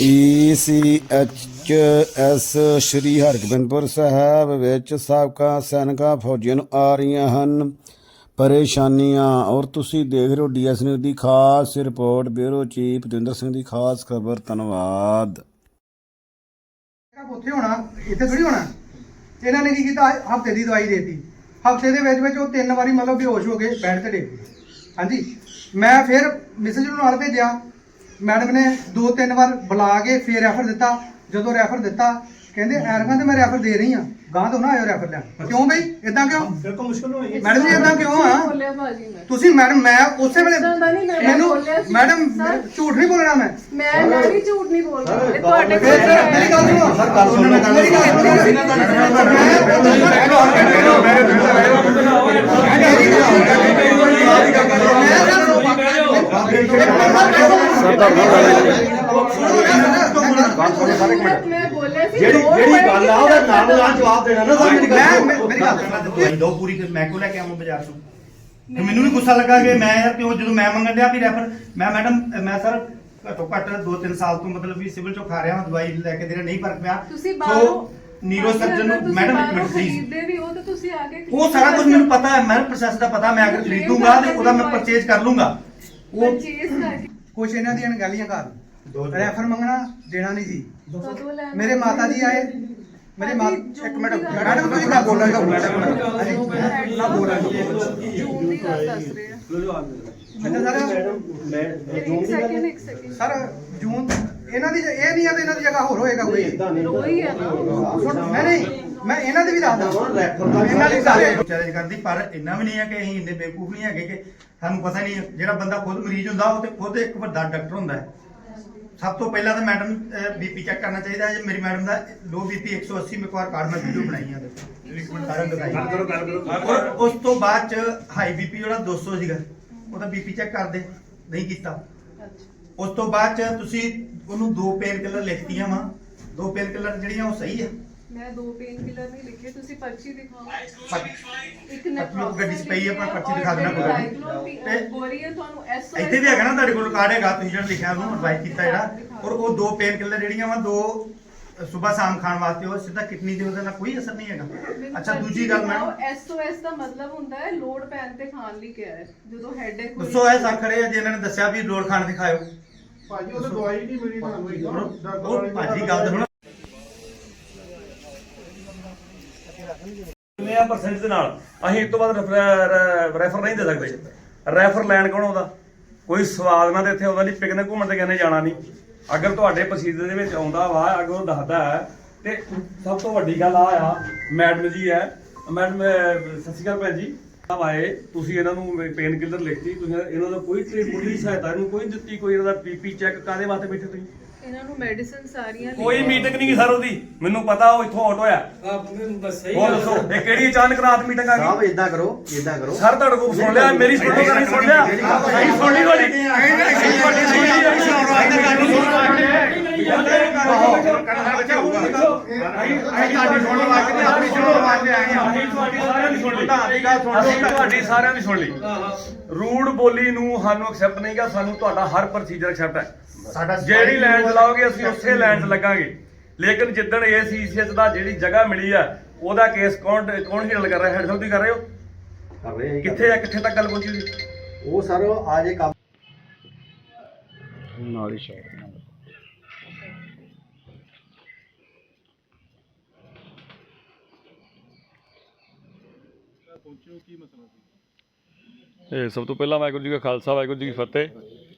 ਈਸੀਐਚ ਸ਼੍ਰੀ ਹਰਗੋਬਿੰਦਪੁਰ ਸਾਹਿਬ ਵਿੱਚ ਸਾਬਕਾ ਸੈਨਿਕਾਂ ਫੌਜੀਆਂ ਨੂੰ ਆ ਰਹੀਆਂ ਹਨ। ਪਰੇਸ਼ਾਨੀਆਂ, ਔਰ ਤੁਸੀਂ ਦੇਖ ਰਹੇ ਹੋ ਡੀਐਸ ਨਿਊਜ਼ ਦੀ ਖਾਸ report, bureau chief Davinder Singh ਦੀ ਖਾਸ ਖਬਰ, ਧੰਨਵਾਦ। ਉੱਥੇ ਹੋਣਾ, ਇੱਥੇ ਥੋੜੀ ਹੋਣਾ। ਇਹਨਾਂ ਨੇ ਕੀ ਕੀਤਾ? ਹਫ਼ਤੇ ਦੀ ਦਵਾਈ ਦੇਤੀ। ਹਫ਼ਤੇ ਦੇ ਵਿੱਚ ਵਿੱਚ ਉਹ ਤਿੰਨ ਵਾਰੀ ਮਤਲਬ ਬੇਹੋਸ਼ ਹੋ ਗਏ ਬੈੱਡ ਤੇ ਡਿੱਗ ਹਾਂਜੀ। ਮੈਂ ਫਿਰ ਮਿਸਿਸ ਨੂੰ ਨਾਲ ਭੇਜਿਆ। ਮੈਡਮ ਨੇ ਦੋ ਤਿੰਨ ਵਾਰ ਬੁਲਾ ਕੇ ਫਿਰ ਰੈਫਰ ਦਿੱਤਾ ਜਦੋਂ ਰੈਫਰ ਦਿੱਤਾ ਕਹਿੰਦੇ ਐਰਕਾਂ ਤੇ ਮੈਂ ਰੈਫਰ ਦੇ ਰਹੀ ਹਾਂ ਗਾਂ ਤੋਂ ਨਾ ਆਇਓ ਰੈਫਰ ਲੈਣ ਕਿਉਂ ਬਈ ਇਦਾਂ ਕਿਉਂ ਬਿਲਕੁਲ ਮੁਸ਼ਕਲ ਹੋਈ ਮੈਡਮ ਜੀ ਇਦਾਂ ਕਿਉਂ ਆ ਬੋਲਿਆ ਭਾਜੀ ਮੈਂ ਤੁਸੀਂ ਮੈਡਮ ਮੈਂ ਉਸੇ ਵੇਲੇ ਏਦਾਂ ਦਾ ਨਹੀਂ ਮੈਂ ਮੈਨੂੰ ਬੋਲਿਆ ਸੀ। ਮੈਡਮ ਝੂਠ ਨਹੀਂ ਬੋਲਣਾ ਮੈਂ ਮੈਂ ਮੈਂ ਵੀ ਝੂਠ ਨਹੀਂ ਬੋਲ ਰਹੀ ਤੁਹਾਡੇ ਸਰ ਮੇਰੀ ਗੱਲ ਸੁਣੋ ਸਰ ਗੱਲ ਸੁਣੋ ਮੇਰੀ ਗੱਲ ਮੈਂ ਜਿਹੜੀ ਦੋ ਜਿਹੜੀ ਮਿੰਟ ਗੱਲ ਆ ਉਹਦਾ ਨਾਲ ਨਾਲ ਜਵਾਬ ਦੇਣਾ ਨਾ ਸਰ ਮੇਰੀ ਮੈਂ ਗੱਲ ਮੇਰੀ ਗੱਲ ਸੁਣੋ ਦਵਾਈ ਦੋ ਪੂਰੀ ਕਰ- ਮੈਂ ਕਿਉਂ ਲੈ ਕੇ ਆਵਾਂ ਬਾਜ਼ਾਰ ਤੋਂ? ਤੇ ਮੈਨੂੰ ਵੀ ਗੁੱਸਾ ਲੱਗਾ ਕਿ ਮੈਂ ਯਾਰ ਕਿਉਂ ਜਦੋਂ ਮੈਂ ਮੰਗਣ ਡਿਆ ਵੀ ਰੈਫਰ ਮੈਂ ਮੈਡਮ ਮੈਂ ਸਰ ਘੱਟੋ ਘੱਟ 2-3 ਸਾਲ ਤੋਂ ਮਤਲਬ ਵੀ ਸਿਵਲ ਚੋਂ ਖਾ ਰਿਹਾ ਹਾਂ ਦਵਾਈ ਲੈ ਕੇ ਦੇ ਰਿਹਾ ਨਹੀਂ ਫ਼ਰਕ ਪਿਆ। ਤੁਸੀਂ ਬਾਹਰੋਂ ਨੀਰੋ ਸਰਜਨ ਨੂੰ ਮੈਡਮ ਇੱਕ ਮਿੰਟ ਪਲੀਜ਼ ਖਰੀਦਦੇ ਵੀ ਹੋ ਤਾਂ ਤੁਸੀਂ ਆ ਕੇ ਉਹ ਸਾਰਾ ਕੁਝ ਮੈਨੂੰ ਪਤਾ ਹੈ ਮੈਂ ਪ੍ਰੋਸੈਸ ਦਾ ਪਤਾ ਮੈਂ ਅਗਰ ਖਰੀਦੂੰਗਾ ਤੇ ਉਹਦਾ ਮੈਂ ਪਰਚੇਜ ਕਰ ਲੂੰਗਾ। ਉਹ ਪਰਚੇਸ ਕਰਕੇ ਕੁਛ ਇਹਨਾਂ ਦੀਆਂ ਗਾਲੀਆਂ ਕਰ। ਰੈਫਰ ਮੰਗਣਾ ਦੇਣਾ ਨਹੀਂ ਸੀ ਮੇਰੇ ਮਾਤਾ ਜੀ ਆਏ। ਮੇਰੇ ਮਾਤਾ ਭਾਜੀ, ਇੱਕ ਮਿੰਟ ਮੈਡਮ ਤੁਸੀਂ ਨਾ ਬੋਲਣਾ ਮੈਡਮ ਹਾਂਜੀ। ਨਾ ਬੋਲਣਾ ਜੂਨ ਦੀ ਗੱਲ ਦੱਸ ਰਹੇ ਆ। ਅੱਛਾ ਸਰ ਮੈਂ ਜੂਨ ਇਹਨਾਂ ਦੀ ਇਹ ਨਹੀਂ ਆ ਤੇ ਇਹਨਾਂ ਦੀ ਜਗ੍ਹਾ ਹੋਰ ਹੋਏਗਾ ਕੋਈ। ਇਦਾਂ ਨਹੀਂ। ਹੈ ਨਾ। ਮੈਂ ਨਹੀਂ। ਮੈਂ ਇਹਨਾਂ ਦੀ ਵੀ ਦੱਸਦਾ ਇਹਨਾਂ ਦੀ ਸਾਰੇ ਚੈਲੰਜ ਕਰਦੀ ਪਰ ਇੰਨਾ ਵੀ ਨਹੀਂ ਹੈ ਕਿ ਅਸੀਂ ਇੰਨੇ ਬੇਵਕੂਫ ਨਹੀਂ ਹੈਗੇ ਕਿ ਸਾਨੂੰ ਪਤਾ ਨਹੀਂ ਜਿਹੜਾ ਬੰਦਾ ਖੁਦ ਮਰੀਜ਼ ਹੁੰਦਾ ਉਹ ਤੇ ਖੁਦ ਇੱਕ ਵੱਡਾ ਡਾਕਟਰ ਹੁੰਦਾ ਹੈ। ਸਭ ਤੋਂ ਪਹਿਲਾਂ ਤਾਂ ਮੈਡਮ ਬੀਪੀ ਚੈੱਕ ਕਰਨਾ ਚਾਹੀਦਾ ਹੈ। ਮੇਰੀ ਮੈਡਮ ਦਾ ਲੋ ਬੀਪੀ 180 ਮੈਂ ਇੱਕ ਵਾਰ ਕਾਰਡ ਮੈਂ ਵੀਡੀਓ ਬਣਾਈ ਆ ਦੇਖੋ। ਕਰੋ ਕਰੋ। ਔਰ ਉਸ ਤੋਂ ਬਾਅਦ ਚ ਹਾਈ ਬੀਪੀ ਜਿਹੜਾ 200 ਸੀਗਾ ਉਹਦਾ ਬੀਪੀ ਚੈੱਕ ਕਰਦੇ ਨਹੀਂ ਕੀਤਾ। ਉਸ ਤੋਂ ਬਾਅਦ ਚ ਤੁਸੀਂ ਉਹਨੂੰ ਦੋ ਪੇਨ ਕਿਲਰ ਲਿਖਤੀਆਂ ਵਾ। ਦੋ ਪੇਨ ਕਿਲਰ ਜਿਹੜੀਆਂ ਉਹ ਸਹੀ ਆ। ਮੈਂ ਦੋ ਪੇਨ ਕਿਲਰ ਨਹੀਂ ਲਿਖੇ ਤੁਸੀਂ ਪਰਚੀ ਦਿਖਾਓ। ਇੱਕ ਆਪਣੀ ਗੱਡੀ 'ਚ ਪਈ ਹੈ, ਪਰ ਪਰਚੀ ਦਿਖਾ ਦੇਣਾ ਕੋਈ ਤੇ ਬੋਰੀਏ ਤੁਹਾਨੂੰ ਐਸਓ ਇੱਥੇ ਵੀ ਹੈਗਾ ਨਾ ਤੁਹਾਡੇ ਕੋਲ ਕਾਰਡ ਹੈਗਾ ਤੁਸੀਂ ਜਿਹੜਾ ਲਿਖਿਆ ਉਹਨੂੰ ਐਡਵਾਈਸ ਕੀਤਾ ਜਿਹੜਾ। ਔਰ ਉਹ ਦੋ ਪੇਨ ਕਿਲਰ ਜਿਹੜੀਆਂ ਵਾ ਦੋ ਸਵੇਰ ਸ਼ਾਮ ਖਾਣ ਵਾਸਤੇ ਉਹ ਸਿੱਧਾ ਕਿਡਨੀ ਦੇ ਉਹਦੇ ਨਾਲ ਕੋਈ ਅਸਰ ਨਹੀਂ ਹੈਗਾ। ਅੱਛਾ ਦੂਜੀ ਗੱਲ ਮੈਂ ਐਸਓਐਸ ਦਾ ਮਤਲਬ ਹੁੰਦਾ ਹੈ ਲੋਡ ਪੈਨ ਤੇ ਖਾਣ ਲਈ ਕਿਹਾ ਹੈ। ਜਦੋਂ ਹੈਡੇਕ ਦੱਸੋ ਇਹ ਸਾਖੜੇ ਆ ਜਿਨ੍ਹਾਂ ਨੇ ਦੱਸਿਆ ਵੀ ਲੋੜ ਖਾਣ ਦੇ ਖਾਇਓ। ਭਾਜੀ ਉਹ ਤਾਂ ਦਵਾਈ ਨਹੀਂ ਮਿਲੀ ਤੁਹਾਨੂੰ ਉਹ ਭਾਜੀ ਗੱਲ ਸੁਣੋ ਕਿੰਨੇ ਆ ਦੇ ਨਾਲ? ਅਸੀਂ ਇਸ ਤੋਂ ਬਾਅਦ ਰੈਫਰ ਨਹੀਂ ਦੇ ਸਕਦੇ। ਰੈਫਰ ਲੈਣ ਕੌਣ ਆਉਂਦਾ ਕੋਈ ਸਵਾਦ ਨਾਲ ਇੱਥੇ ਆਉਂਦਾ ਨਹੀਂ ਪਿਕਨਿਕ ਘੁੰਮਣ ਤੇ ਕਹਿੰਦੇ ਜਾਣਾ ਨਹੀਂ। ਅਗਰ ਤੁਹਾਡੇ ਪਸੀਦੇ ਦੇ ਵਿੱਚ ਆਉਂਦਾ ਵਾ, ਅਗਰ ਉਹ ਦੱਸਦਾ ਹੈ, ਤੇ ਸਭ ਤੋਂ ਵੱਡੀ ਗੱਲ ਆ ਆ ਮੈਡਮ ਜੀ ਹੈ। ਮੈਡਮ ਸਤਿ ਸ਼੍ਰੀ ਅਕਾਲ ਭੈਣ ਜੀ। ਆਹ ਆਏ, ਤੁਸੀਂ ਇਹਨਾਂ ਨੂੰ ਪੇਨ ਕਿਲਰ ਲਿਖਤੀ, ਤੁਸੀਂ ਇਹਨਾਂ ਦਾ ਕੋਈ ਟ੍ਰੀਟਮੈਂਟ ਦੀ ਸਹਾਇਤਾ ਇਹਨੂੰ ਕੋਈ ਦਿੱਤੀ, ਕੋਈ ਇਹਨਾਂ ਦਾ ਪੀਪੀ ਚੈੱਕ ਕਾਦੇ ਵਾਸਤੇ ਬੈਠੇ ਤੁਸੀਂ? ਇਹਨਾਂ ਨੂੰ ਮੈਡੀਸਿਨ ਸਾਰੀਆਂ ਕੋਈ ਮੀਟਿੰਗ ਨਹੀਂ ਸਰ ਉਹਦੀ ਮੈਨੂੰ ਪਤਾ ਉਹ ਇੱਥੋਂ ਆਊਟ ਹੋਇਆ ਹੋਰ ਦੱਸੋ ਇਹ ਕਿਹੜੀ ਅਚਾਨਕ ਰਾਤ ਮੀਟਿੰਗ ਆ ਗਈ ਸਾਹਿਬ ਇਦਾਂ ਕਰੋ ਇਦਾਂ ਕਰੋ ਸਰ ਤੁਹਾਡੇ ਕੋਲ ਸੁਣ ਲਿਆ ਮੇਰੀ ਸੁਣ ਲਿਆ ਨਹੀਂ ਸੁਣ ਲਿਆ ਨਹੀਂ ਸੁਣ ਲਈ ਤੁਹਾਡੀ ਤੁਹਾਡੀ ਸਾਰਿਆਂ ਦੀ ਸੁਣ ਲਈ। ਰੂਡ ਬੋਲੀ ਨੂੰ ਸਾਨੂੰ ਐਕਸੈਪਟ ਨਹੀਂਗਾ ਸਾਨੂੰ ਤੁਹਾਡਾ ਹਰ ਪ੍ਰੋਸੀਜਰ ਐਕਸੈਪਟ ਹੈ। ਸਾਡਾ ਜਿਹੜੀ ਲਾਈਨ ਚਲਾਓਗੇ ਅਸੀਂ ਉਸੇ ਲਾਈਨ 'ਚ ਲੱਗਾਂਗੇ। ਲੇਕਿਨ ਜਿੱਦਣ ਏਸੀਸੀਐਸ ਦਾ ਜਿਹੜੀ ਜਗ੍ਹਾ ਮਿਲੀ ਆ ਉਹਦਾ ਕੇਸ ਕੌਣ ਕੌਣ ਹੈਂਡਲ ਕਰ ਰਿਹਾ? ਹੈਡ ਸਾਹਿਬ ਤੁਸੀਂ ਕਰ ਰਹੇ ਹੋ? ਕਰ ਰਹੇ। ਕਿੱਥੇ ਆ ਕਿੱਥੇ ਤੱਕ ਗੱਲ ਪਹੁੰਚੀ ਉਹ ਸਰ ਆ ਜੇ ਕੰਮ ਨਾਲ ਹੀ ਸ਼ਾਇਦ। ਇਹ ਸਭ ਤੋਂ ਪਹਿਲਾਂ ਵਾਹਿਗੁਰੂ ਜੀ ਕਾ ਖਾਲਸਾ, ਵਾਹਿਗੁਰੂ ਜੀ ਕੀ ਫਤਿਹ।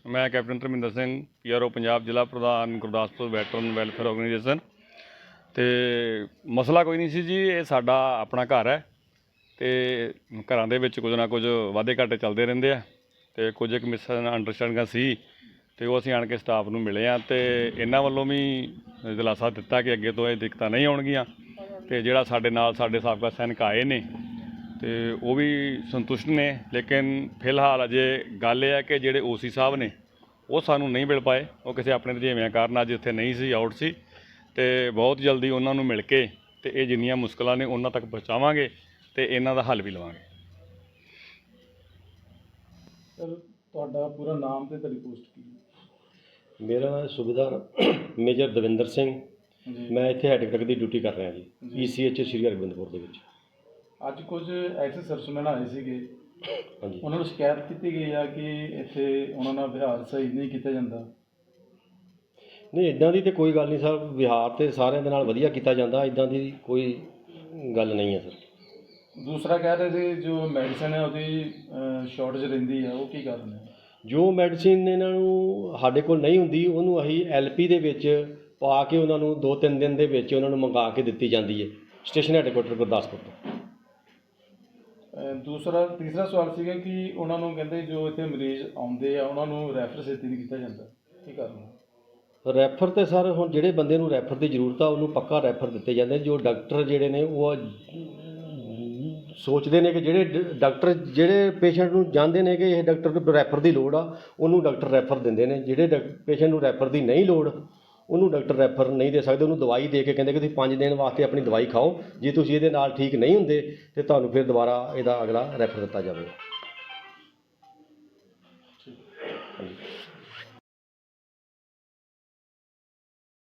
ਮੈਂ ਕੈਪਟਨ ਧਰਮਿੰਦਰ ਸਿੰਘ, ਪੀਆਰਓ ਪੰਜਾਬ ਜ਼ਿਲ੍ਹਾ ਪ੍ਰਧਾਨ ਗੁਰਦਾਸਪੁਰ ਵੈਟਰਨ ਵੈਲਫੇਅਰ ਆਰਗੇਨਾਈਜੇਸ਼ਨ ਤੇ ਮਸਲਾ ਕੋਈ ਨਹੀਂ ਸੀ ਜੀ, ਇਹ ਸਾਡਾ ਆਪਣਾ ਘਰ ਹੈ। ਤੇ ਘਰਾਂ ਦੇ ਵਿੱਚ ਕੁਝ ਨਾ ਕੁਝ ਵਾਧੇ ਘਾਟੇ ਚੱਲਦੇ ਰਹਿੰਦੇ ਆ। ਤੇ ਕੁਝ ਇੱਕ ਮਿਸ ਅੰਡਰਸਟੈਂਡਿੰਗਾਂ ਸੀ, ਤੇ ਉਹ ਅਸੀਂ ਆਣ ਕੇ ਸਟਾਫ ਨੂੰ ਮਿਲੇ ਆ। ਤੇ ਇਹਨਾਂ ਵੱਲੋਂ ਵੀ ਦਿਲਾਸਾ ਦਿੱਤਾ ਕਿ ਅੱਗੇ ਤੋਂ ਇਹ ਦਿੱਕਤਾਂ ਨਹੀਂ ਆਉਣਗੀਆਂ। ਤੇ ਜਿਹੜਾ ਸਾਡੇ ਨਾਲ, ਸਾਡੇ ਸਾਬਕਾ ਸੈਨਿਕ ਆਏ ਨੇ ਤੇ ਉਹ ਵੀ ਸੰਤੁਸ਼ਟ ਨੇ ਲੇਕਿਨ ਫਿਲਹਾਲ ਅਜੇ ਗੱਲ ਇਹ ਹੈ ਕਿ ਜਿਹੜੇ ਓਸੀ ਸਾਹਿਬ ਨੇ ਉਹ ਸਾਨੂੰ ਨਹੀਂ ਮਿਲ ਪਾਏ। ਉਹ ਕਿਸੇ ਆਪਣੇ ਰੁਝੇਵਿਆਂ ਕਾਰਨ ਅੱਜ ਇੱਥੇ ਨਹੀਂ ਸੀ ਆਊਟ ਸੀ। ਤੇ ਬਹੁਤ ਜਲਦੀ ਉਹਨਾਂ ਨੂੰ ਮਿਲ ਕੇ ਤੇ ਇਹ ਜਿੰਨੀਆਂ ਮੁਸ਼ਕਲਾਂ ਨੇ ਉਹਨਾਂ ਤੱਕ ਪਹੁੰਚਾਵਾਂਗੇ ਤੇ ਇਹਨਾਂ ਦਾ ਹੱਲ ਵੀ ਲਵਾਂਗੇ। ਸਰ ਤੁਹਾਡਾ ਪੂਰਾ ਨਾਮ ਤੇ ਤੁਹਾਡੀ ਪੋਸਟ ਕੀ ਹੈ? ਮੇਰਾ ਨਾਮ ਸੁਬੇਦਾਰ ਮੇਜਰ ਦਵਿੰਦਰ ਸਿੰਘ। ਮੈਂ ਇੱਥੇ ਹੈਡ ਕਲਰਕ ਦੀ ਡਿਊਟੀ ਕਰ ਰਿਹਾ ਜੀ। ਈਸੀਐਚ ਸ਼੍ਰੀ ਹਰਗੋਬਿੰਦਪੁਰ ਦੇ ਵਿੱਚ। ਅੱਜ ਕੁਝ ਐਸੇ ਸਰਸਮੈਨ ਆਏ ਸੀਗੇ। ਹਾਂਜੀ। ਉਹਨਾਂ ਨੂੰ ਸ਼ਿਕਾਇਤ ਕੀਤੀ ਗਈ ਆ ਕਿ ਇੱਥੇ ਉਹਨਾਂ ਨਾਲ ਵਿਹਾਰ ਸਹੀ ਨਹੀਂ ਕੀਤਾ ਜਾਂਦਾ। ਨਹੀਂ ਇਦਾਂ ਦੀ ਤੇ ਕੋਈ ਗੱਲ ਨਹੀਂ ਸਰ। ਵਿਹਾਰ ਤੇ ਸਾਰਿਆਂ ਦੇ ਨਾਲ ਵਧੀਆ ਕੀਤਾ ਜਾਂਦਾ। ਇਦਾਂ ਦੀ ਕੋਈ ਗੱਲ ਨਹੀਂ ਹੈ ਸਰ। ਦੂਸਰਾ ਕਹਿ ਰਹੇ ਸੀ ਜੋ ਮੈਡੀਸਨ ਹੈ ਉਹਦੀ ਸ਼ਾਰਟੇਜ ਰਹਿੰਦੀ ਆ ਉਹ ਕੀ ਕਾਰਨ ਹੈ? ਜੋ ਮੈਡੀਸਿਨ ਇਹਨਾਂ ਨੂੰ ਸਾਡੇ ਕੋਲ ਨਹੀਂ ਹੁੰਦੀ ਉਹਨੂੰ ਅਸੀਂ ਐਲਪੀ ਦੇ ਵਿੱਚ ਪਾ ਕੇ ਉਹਨਾਂ ਨੂੰ 2-3 ਦਿਨ ਦੇ ਵਿੱਚ ਉਹਨਾਂ ਨੂੰ ਮੰਗਾ ਕੇ ਦਿੱਤੀ ਜਾਂਦੀ ਹੈ। ਸਟੇਸ਼ਨ ਹੈਡਕੁਆਟਰ ਗੁਰਦਾਸਪੁਰ ਤੋਂ। ਦੂਸਰਾ, ਤੀਸਰਾ ਸਵਾਲ ਸੀਗਾ ਕਿ ਉਹਨਾਂ ਨੂੰ ਕਹਿੰਦੇ ਜੋ ਇੱਥੇ ਮਰੀਜ਼ ਆਉਂਦੇ ਆ, ਉਹਨਾਂ ਨੂੰ ਰੈਫਰ ਛੇਤੀ ਨਹੀਂ ਕੀਤਾ ਜਾਂਦਾ। ਕੀ ਕਰਨਾ ਰੈਫਰ ਤੇ ਸਰ, ਹੁਣ ਜਿਹੜੇ ਬੰਦੇ ਨੂੰ ਰੈਫਰ ਦੀ ਜ਼ਰੂਰਤ ਆ, ਉਹਨੂੰ ਪੱਕਾ ਰੈਫਰ ਦਿੱਤੇ ਜਾਂਦੇ ਜੋ ਡਾਕਟਰ ਜਿਹੜੇ ਨੇ, ਉਹ ਸੋਚਦੇ ਨੇ ਕਿ ਜਿਹੜੇ ਡ- ਡਾਕਟਰ ਜਿਹੜੇ ਪੇਸ਼ੈਂਟ ਨੂੰ ਜਾਣਦੇ ਨੇ ਕਿ ਇਹ ਡਾਕਟਰ ਨੂੰ ਰੈਫਰ ਦੀ ਲੋੜ ਆ, ਉਹਨੂੰ ਡਾਕਟਰ ਰੈਫਰ ਦਿੰਦੇ ਨੇ। ਜਿਹੜੇ ਪੇਸ਼ੈਂਟ ਨੂੰ ਰੈਫਰ ਦੀ ਨਹੀਂ ਲੋੜ ਉਹਨੂੰ ਡਾਕਟਰ ਰੈਫਰ ਨਹੀਂ ਦੇ ਸਕਦੇ, ਉਹਨੂੰ ਦਵਾਈ ਦੇ ਕੇ ਕਹਿੰਦੇ ਕਿ ਤੁਸੀਂ 5 ਦਿਨ ਵਾਸਤੇ ਆਪਣੀ ਦਵਾਈ ਖਾਓ, ਜੇ ਤੁਸੀਂ ਇਹਦੇ ਨਾਲ ਠੀਕ ਨਹੀਂ ਹੁੰਦੇ, ਤੇ ਤੁਹਾਨੂੰ ਫਿਰ ਦੁਬਾਰਾ ਇਹਦਾ ਅਗਲਾ ਰੈਫਰ ਦਿੱਤਾ ਜਾਵੇਗਾ।